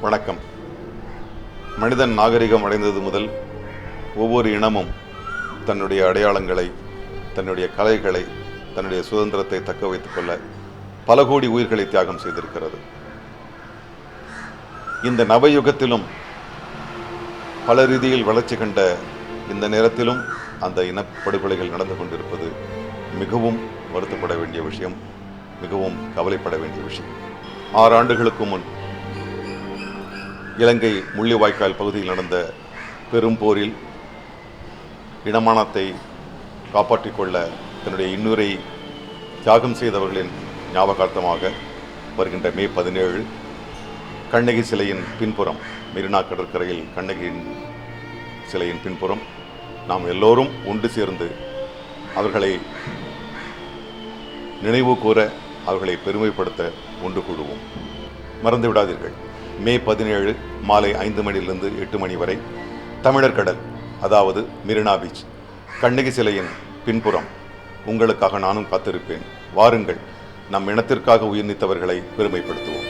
வணக்கம். மனிதன் நாகரிகம் அடைந்தது முதல் ஒவ்வொரு இனமும் தன்னுடைய அடையாளங்களை தன்னுடைய கலைகளை தன்னுடைய சுதந்திரத்தை தக்க வைத்துக் கொள்ள பல கோடி உயிர்களை தியாகம் செய்திருக்கிறது. இந்த நவயுகத்திலும் பல ரீதியில் வளர்ச்சி கண்ட இந்த நேரத்திலும் அந்த இனப்படுகொலைகள் நடந்து கொண்டிருப்பது மிகவும் வருத்தப்பட வேண்டிய விஷயம் மிகவும் கவலைப்பட வேண்டிய விஷயம். ஆறு ஆண்டுகளுக்கு முன் இலங்கை முள்ளிவாய்க்கால் பகுதியில் நடந்த பெரும் போரில் இனமானத்தை காப்பாற்றிக் கொள்ள தன்னுடைய இன்னுரை தியாகம் செய்தவர்களின் ஞாபகார்த்தமாக வருகின்ற மே பதினேழு கண்ணகி சிலையின் பின்புறம் மெரினா கடற்கரையில் கண்ணகியின் சிலையின் பின்புறம் நாம் எல்லோரும் ஒன்று சேர்ந்து அவர்களை நினைவு கூற அவர்களை பெருமைப்படுத்த ஒன்று கூடுவோம். மறந்து விடாதீர்கள் மே பதினேழு மாலை ஐந்து மணியிலிருந்து எட்டு மணி வரை தமிழர் கடல் அதாவது மெரினா பீச் கண்ணகி சிலையின் பின்புறம். உங்களுக்காக நானும் காத்திருப்பேன். வாருங்கள் நம் இனத்திற்காக உயிர் நீத்தவர்களை பெருமைப்படுத்துவோம்.